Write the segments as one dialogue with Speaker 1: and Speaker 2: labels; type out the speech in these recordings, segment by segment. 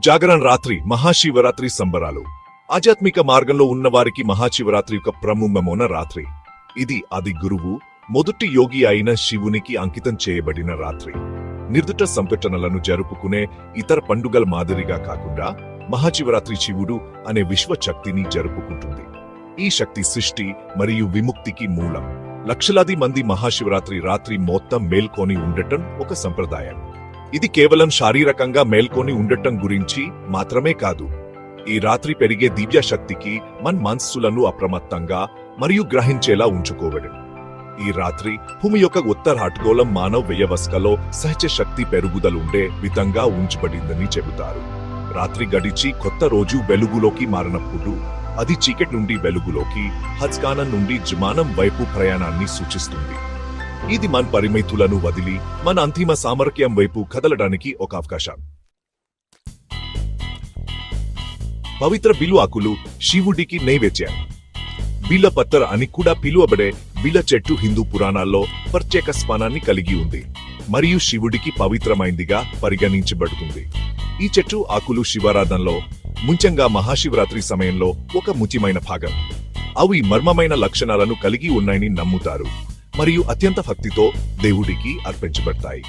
Speaker 1: జాగరణ రాత్రి మహాశివరాత్రి సంబరాలు. ఆధ్యాత్మిక మార్గంలో ఉన్నవారికి మహాశివరాత్రి యొక్క ప్రముఖమైన రాత్రి. ఇది అది గురువు మొదటి యోగి అయిన శివునికి అంకితం చేయబడిన రాత్రి. నిర్దిట సంఘటనలను జరుపుకునే ఇతర పండుగల మాదిరిగా కాకుండా మహాశివరాత్రి శివుడు అనే విశ్వశక్తిని జరుపుకుంటుంది. ఈ శక్తి సృష్టి మరియు విముక్తికి మూలం. లక్షలాది మంది మహాశివరాత్రి రాత్రి మొత్తం మేల్కొని ఉండటం ఒక సంప్రదాయం. ఇది కేవలం శారీరకంగా మేల్కొని ఉండటం గురించి మాత్రమే కాదు. ఈ రాత్రి పెరిగే దివ్యశక్తికి మన మనస్సులను అప్రమత్తంగా మరియు గ్రహించేలా ఉంచుకోవడం. ఈ రాత్రి భూమి యొక్క ఉత్తర హాట్గోళం మానవ వ్యవస్థలో సహజ శక్తి పెరుగుదలుండే విధంగా ఉంచబడిందని చెబుతారు. రాత్రి గడిచి కొత్త రోజు వెలుగులోకి మారినప్పుడు అది చీకటి నుండి వెలుగులోకి హజ్కానం నుండి జమానం వైపు ప్రయాణాన్ని సూచిస్తుంది. ఇది మన పరిమితులను వదిలి మన అంతిమ సామర్థ్యం వైపు కదలడానికి ఒక అవకాశం. పవిత్ర బిల్లు ఆకులు శివుడికి నైవేద్యం. బిల్లపత్తర్ అని కూడా పిలువబడే బిల్ల చెట్టు హిందూ పురాణాల్లో ప్రత్యేక స్థానాన్ని కలిగి ఉంది. మరియు శివుడికి పవిత్రమైందిగా పరిగణించబడుతుంది. ఈ చెట్టు ఆకులు శివారాధనలో ముంచంగా మహాశివరాత్రి సమయంలో ఒక ముఖ్యమైన భాగం. అవి మర్మమైన లక్షణాలను కలిగి ఉన్నాయని నమ్ముతారు. మరియు అత్యంత భక్తితో దేవుడికి అర్పించబడతాయి.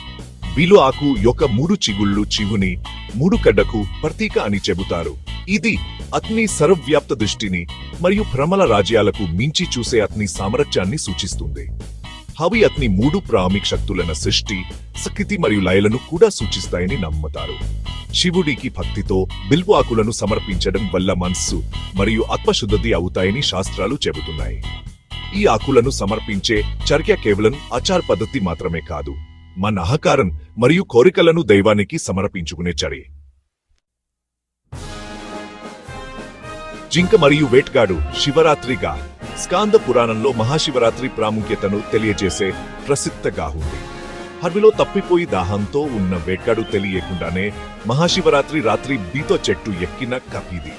Speaker 1: విలు ఆకు యొక్క మూడు చిగుళ్ళు చిగుని మూడు కడ్డకు ప్రతీక అని చెబుతారు. ఇది అగ్ని సర్వవ్యాప్త దృష్టిని మరియు భ్రమల రాజ్యాలకు మించి చూసే అగ్ని సామర్థ్యాన్ని సూచిస్తుంది. అవి అతని మూడు ప్రామిక్ శక్తులైన సృష్టి సకృతి మరియు లయలను కూడా సూచిస్తాయని నమ్ముతారు. శివుడికి భక్తితో బిల్వ ఆకులను సమర్పించడం వల్ల మనస్సు మరియు ఆత్మశుద్ధి అవుతాయని శాస్త్రాలు చెబుతున్నాయి. ఈ ఆకులను సమర్పించే చర్య కేవలం ఆచార పద్ధతి మాత్రమే కాదు. మన అహకారం మరియు కోరికలను దైవానికి సమర్పించుకునే చర్య. జింక మరియు వేట్గాడు శివరాత్రిగా స్కాంద పురాణంలో మహాశివరాత్రి ప్రాముఖ్యతను తెలియజేసే ప్రసిద్ధగా ఉంది హర్విలో తప్పిపోయి దాహంతో ఉన్న వేట్గాడు తెలియకుండానే మహాశివరాత్రి రాత్రి బీతో చెట్టు ఎక్కిన కపిది.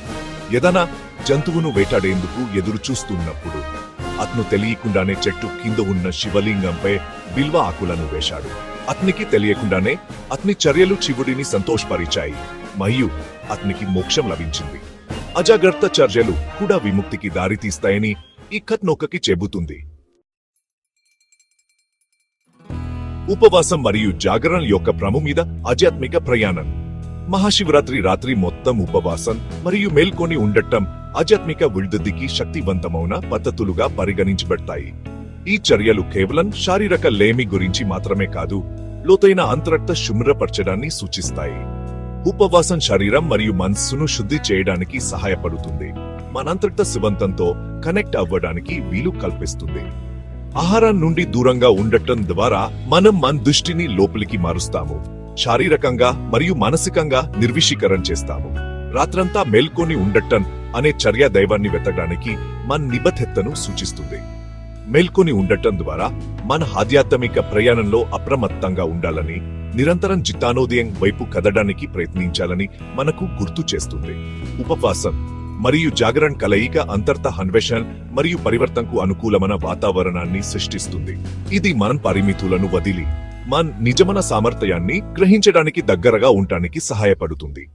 Speaker 1: ఏదైనా జంతువును వేటాడేందుకు ఎదురు చూస్తున్నప్పుడు అతను తెలియకుండానే చెట్టు కింద ఉన్న శివలింగంపై బిల్వ ఆకులను వేశాడు. అతనికి తెలియకుండానే అతని చర్యలు శివుడిని సంతోషపరిచాయి. మరియు అతనికి మోక్షం లభించింది. అజాగ్రత్త చర్యలు కూడా విముక్తికి దారితీస్తాయని ఈ కత్నొక్కకి చెబుతుంది. ఉపవాసం మరియు జాగరణ యొక్క భ్రమ మీద ఆధ్యాత్మిక ప్రయాణం. మహాశివరాత్రి రాత్రి మొత్తం ఉపవాసం మరియు మేల్కొని ఉండటం ఆధ్యాత్మిక విడుదలకి శక్తివంతమైన పద్ధతులుగా పరిగణించబడతాయి. ఈ చర్యలు కేవలం శారీరక లేమి గురించి మాత్రమే కాదు లోతైన అంతరక్త శుభ్రపరచడాన్ని సూచిస్తాయి. ఉపవాసం శరీరం మరియు మనస్సును శుద్ధి చేయడానికి సహాయపడుతుంది. మనంతర్గత శివంతంతో కనెక్ట్ అవ్వడానికి వీలు కల్పిస్తుంది. ఆహారం నుండి దూరంగా ఉండటం ద్వారా మనం మన దృష్టిని లోపలికి మారుస్తాము. శారీరకంగా మరియు మానసికంగా నిర్విషీకరణ చేస్తాము. రాత్రంతా మేల్కొని ఉండటం అనే చర్య దైవాన్ని వెతకడానికి మన నిబద్ధతను సూచిస్తుంది. మేల్కొని ఉండటం ద్వారా మన ఆధ్యాత్మిక ప్రయాణంలో అప్రమత్తంగా ఉండాలని నిరంతరం జితానోదయం వైపు కదడానికి ప్రయత్నించాలని మనకు గుర్తు చేస్తుంది. ఉపవాసం మరియు జాగరణ కలయిక అంతర్త అన్వేషణ మరియు పరివర్తనకు అనుకూలమైన వాతావరణాన్ని సృష్టిస్తుంది. ఇది మన పరిమితులను వదిలి మన నిజమైన సామర్థ్యాన్ని గ్రహించడానికి దగ్గరగా ఉండటానికి సహాయపడుతుంది.